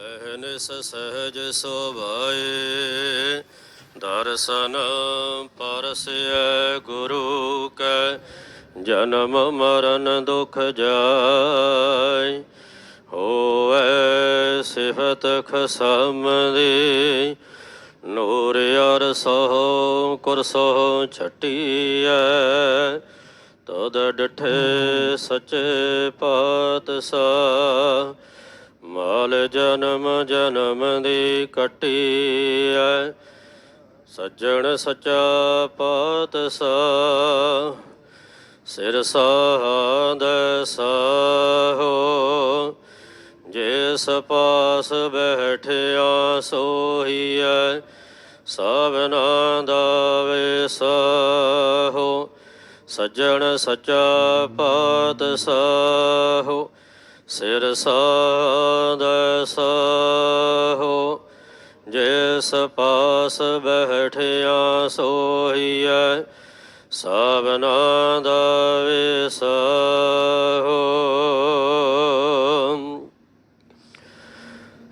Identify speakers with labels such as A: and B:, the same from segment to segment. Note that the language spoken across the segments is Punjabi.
A: ਅਹਨਿਸ ਸਹਜ ਸੁਭਾਏ, ਦਰਸ਼ਨ ਪਰਸੈ ਗੁਰੂ ਕੈ, ਜਨਮ ਮਰਨ ਦੁਖ ਜਾਇ ਹੋਐ ਸਿਫਤ ਖਸਮ ਦੀ ਨੂਰ ਅਰ ਸੋ ਕੁਰਸੋ ਛਟੀਐ। ਤਦ ਡਠੇ ਸਚੇ ਪਾਤਸ਼ਾਹ ਮਾਲ ਜਨਮ ਜਨਮ ਦੀ ਕਟੀ ਕਟੀਐ, ਸੱਜਣ ਸਚਾ ਪਾਤਸ਼ਾਹ, ਸਿਰ ਸਾਧ ਸਾਹੋ ਜਿਸ ਪਾਸ ਬੈਠਿਆ ਸੋਹੀਐ ਸਭਨਾ ਦਾ ਵਿਸਾਹੋ ਸੱਜਣ ਸਚਾ ਪਾਤਸ਼ਾਹੋ। ਸਿਰ ਸਾਧ ਸਾਹੋ ਜਿਸ ਪਾਸ ਬੈਠਿਆ ਸੋਹੀਐ ਸਭਨਾ ਦਾ ਵਿਸਾਹੋ।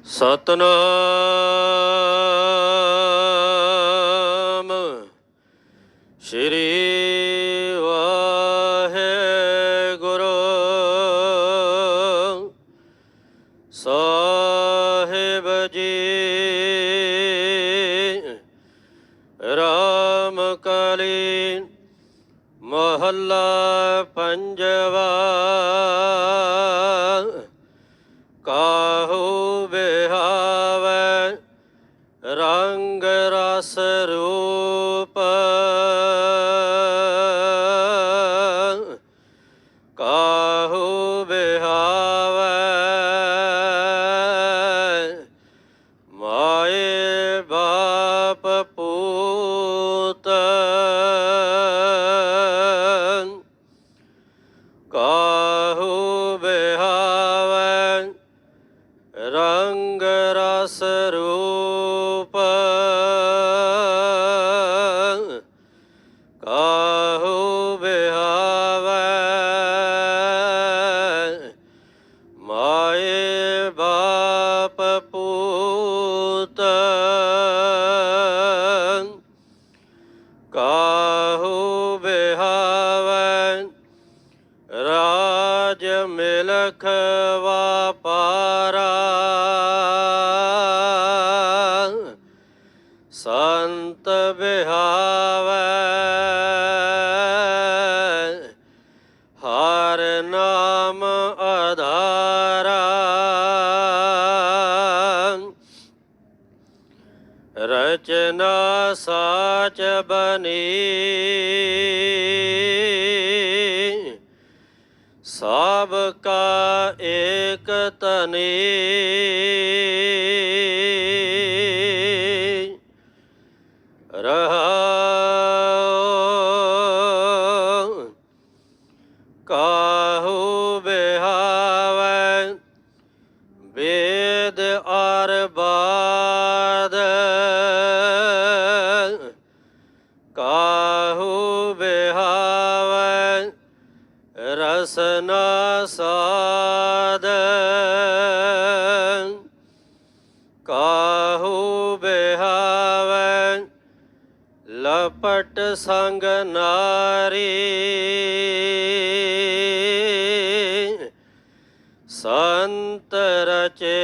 A: ਸਤਨਾਮ ਰਾਮ ਕਾਲੀ ਮਹੱਲਾ ਪੰਜਵਾ। ਸਾਚ ਬਨੀ। ਸਭ ਕਾ ਏਕ ਤਨੀ ਰਸਨਾ ਸਾਦ ਕਾਹੂ ਬਿਹਾਵੈ ਲਪਟ ਸੰਗ ਨਾਰੀ। ਸੰਤ ਰਚੇ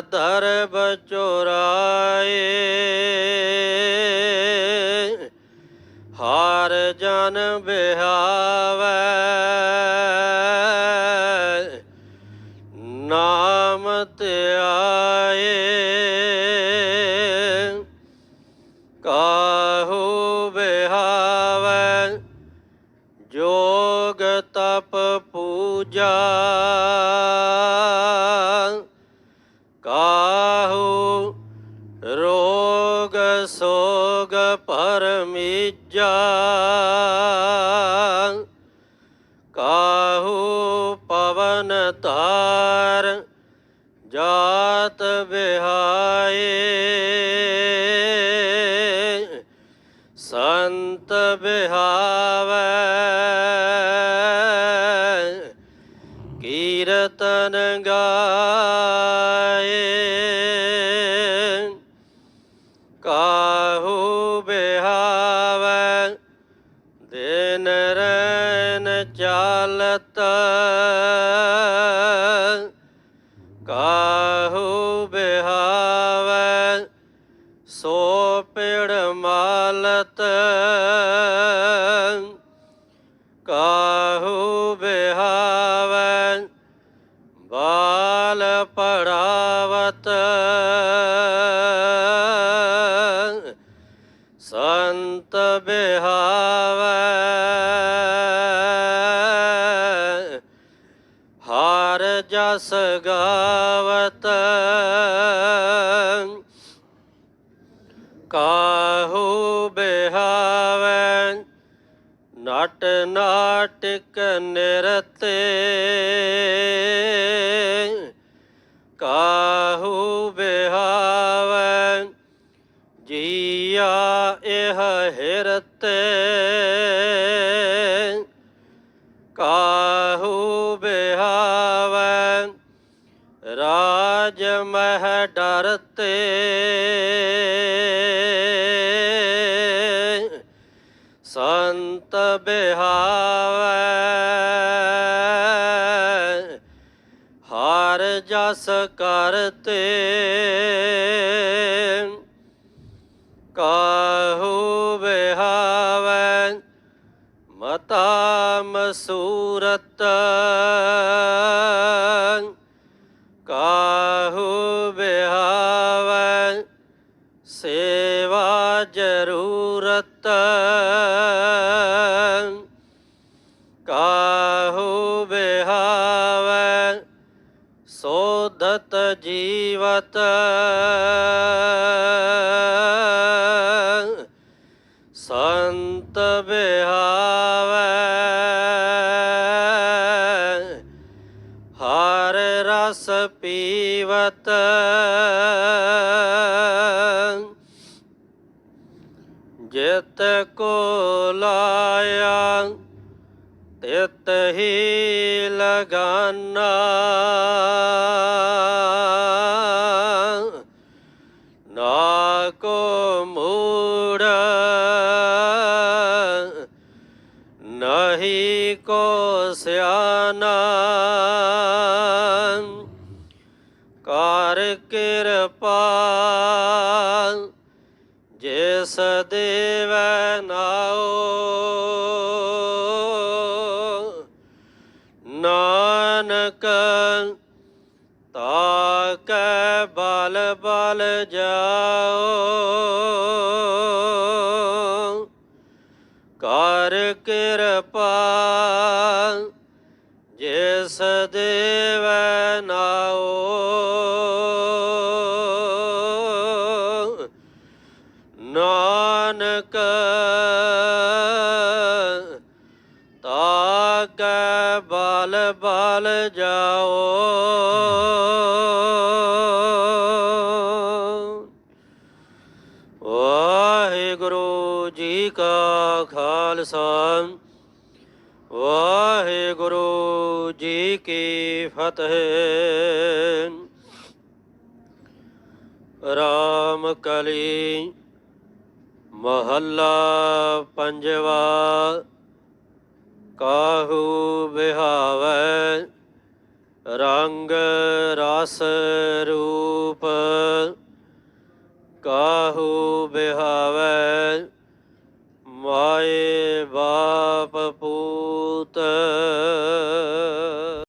A: ਧਰ ਦਰਬ ਪਰਮੀਜਾ ਕਾਹੂ ਪਵਨ ਤਾਰ ਜਾਤ ਬਿਹਾਏ ਸੰਤ ਬਿਹਾਵੈ ਕੀਰਤਨ ਗਾ ਪੜਾਵਤ ਸੰਤ ਬਿਹਾਵੈ ਹਾਰ ਜਸ ਗਾਵਤ। ਕਾਹੂ ਬਿਹਾਵੈ ਨਟ ਨਾਟਕ ਨਿਰਤੇ। ਹਿਰਤੇ। ਕਾਹੂ ਬਿਹਾਵੈ? ਰਾਜ ਮਹਿ ਡਰਤੇ। ਸੰਤ ਬਿਹਾਵੈ। ਹਾਰ ਜਸ ਕਰਤੇ। ਸੂਰਤ ਕਾਹੂ ਬਿਹਾਵੈ ਸੇਵਾ ਜ਼ਰੂਰਤ ਕਾਹੂ ਬਿਹਾਵੈ ਸੋਧਤ ਜੀਵਤ ਸੰਤ ਬੇ ਕੋ ਲਾਇਆ ਤਿਤ ਹੀ ਲਗਾਨਾ। ਨਾ ਕੋ ਮੂੜ ਨਹੀਂ ਕੋ ਸਿਆਨਾ। ਕਰ ਕਿਰਪਾ ਜਿਸ ਦੇਵੈ ਨਾਓ ਨਾਨਕ ਤਾਕੈ ਬਲ ਬਲ ਜਾਓ ਕਰ ਕਿਰਪਾ ਨਾਨਕ ਤਾਕੈ ਬਲ ਬਲ ਜਾਓ। ਵਾਹਿਗੁਰੂ ਜੀ ਕਾ ਖਾਲਸਾ ਵਾਹਿਗੁਰੂ ਜੀ ਕੀ ਫਤਿਹ। ਮਹੱਲਾ ਪੰਜਵਾ ਕਾਹੂ ਬਿਹਾਵੈ ਰੰਗ ਰਸ ਰੂਪ ਕਾਹੂ ਬਿਹਾਵੈ ਮਾਏ ਬਾਪ ਪੂਤ